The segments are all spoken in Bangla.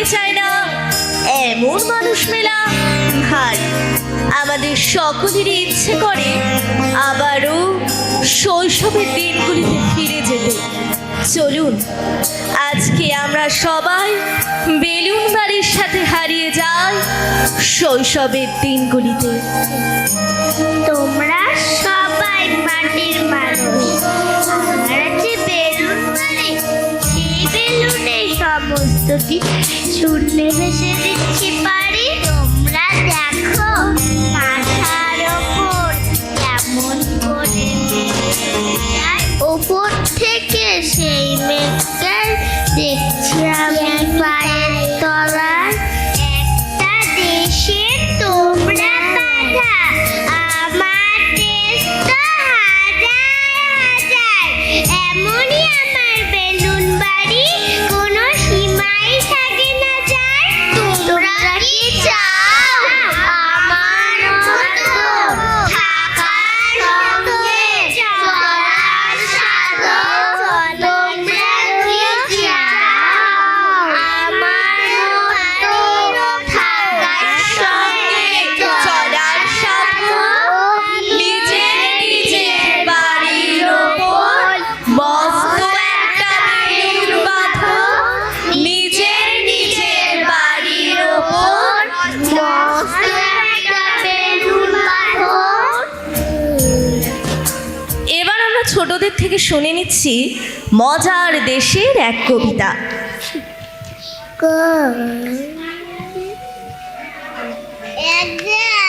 মধ্যে চায় না। এমন মানুষ মেলা। ভার আমাদের সকলেরই ইচ্ছে করে আবারও শৈশবের দিনগুলিতে ফিরে যেতে। চলুন, আজকে আমরা সবাই বেলুন বাড়ির সাথে হারিয়ে যাই শৈশবের দিনগুলিতে। তোমরা সবাই মাটির মানুষ। কিছু শূন্যে ভেসে দিচ্ছি পারি, তোমরা দেখো মাথার ওপর কেমন করে। ওপর থেকে সেই মেঘটার আমরা থেকে শুনে নিচ্ছি মজার দেশের এক কবিতা।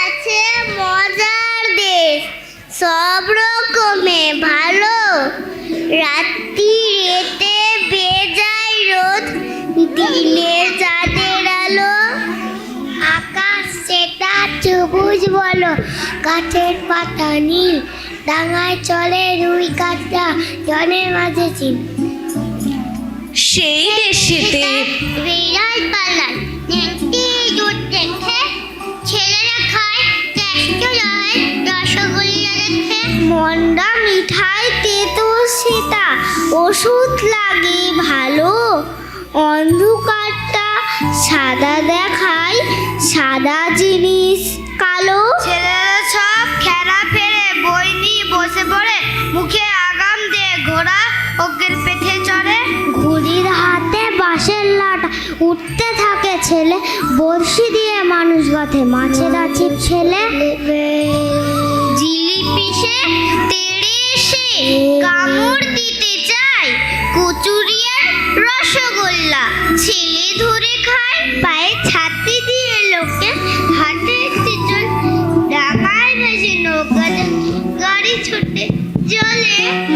আছে মজার দেশ, সব রকমে ভালো। রাত্রি রেতে বেজায় রোদ দিনে চাঁদের আলো। আকাশ সেটা সবুজ বলো, গাছের পাতা নীল। ডাঙায় চলে রুই কাটা জনের মাঝে চিন সেই দেশেতে বিড়াল পালায় নেংটি দুধ দেখে ছেলেরা খায় কেষ্ট যায় রসগোল্লা দেখে। মন্ডা মিঠাই তেতো সীতা ওষুধ লাগে ভালো। অন্ধকারটা সাদা দেখায় সাদা জিনিস কালো। ছেলেরা সব খেলা নিয়ে বসে পড়ে মুখে আগাম দিয়ে ঘোড়া অগ্রের পেটে চড়ে। ঘুড়ির হাতে বাঁশের লাটা উঠতে থাকে ছেলে বড়শি দিয়ে মানুষ গাথে মাছের আছির ছেলে। জিলিপি সে তেড়ে এসে কামড় দিতে চায়। কচুরিয়ার রসগোল্লা ছেলে ধরে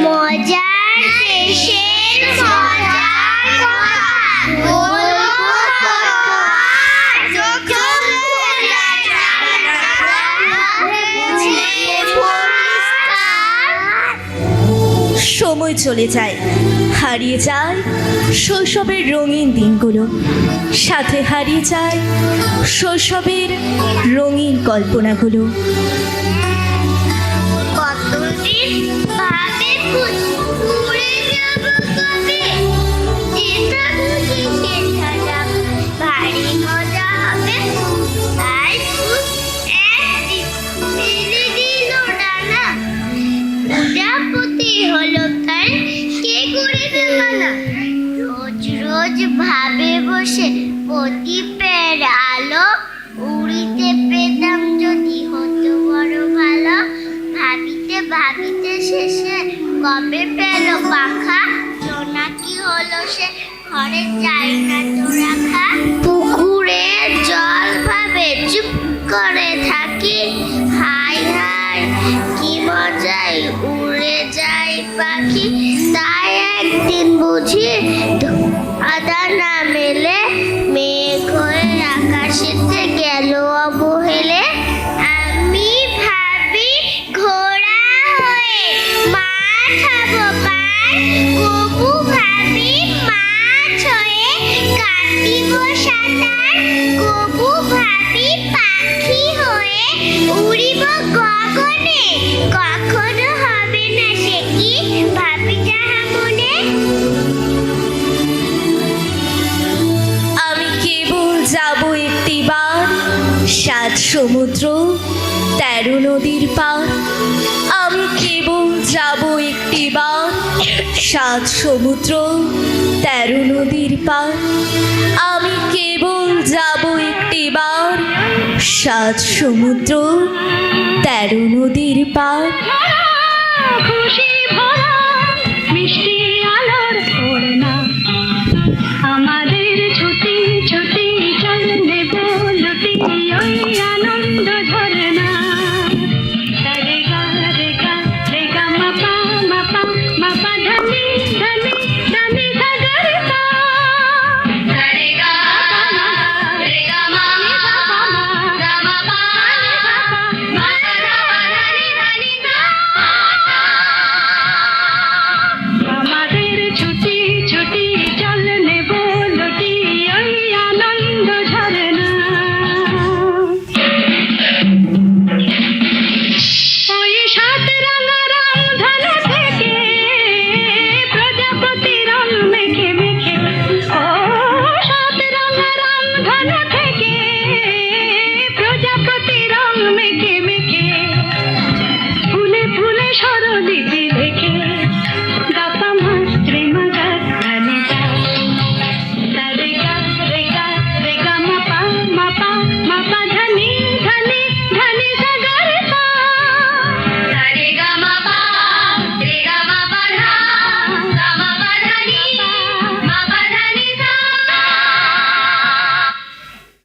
মজার দেশের মজার সময় চলে যায়, হারিয়ে যায় শৈশবের রঙিন দিনগুলো। সাথে হারিয়ে যায় শৈশবের রঙিন কল্পনাগুলো। ভাবে বসে প্রদীপের আলো উড়িতে পেতাম যদি হতো বড় ভালো। ভাবিতে ভাবিতে শেষে কবে পেল পাখা? জোনাকি হলো সে, ঘরে যায় না তো 十岁 সাত সমুদ্র, তেরো নদীর পার। আমি কেবল যাব একটি বার। সাত সমুদ্র, তেরো নদীর পার। আমি কেবল যাব একটি বার। সাত সমুদ্র, তেরো নদীর পার। খুশি বলিছিলে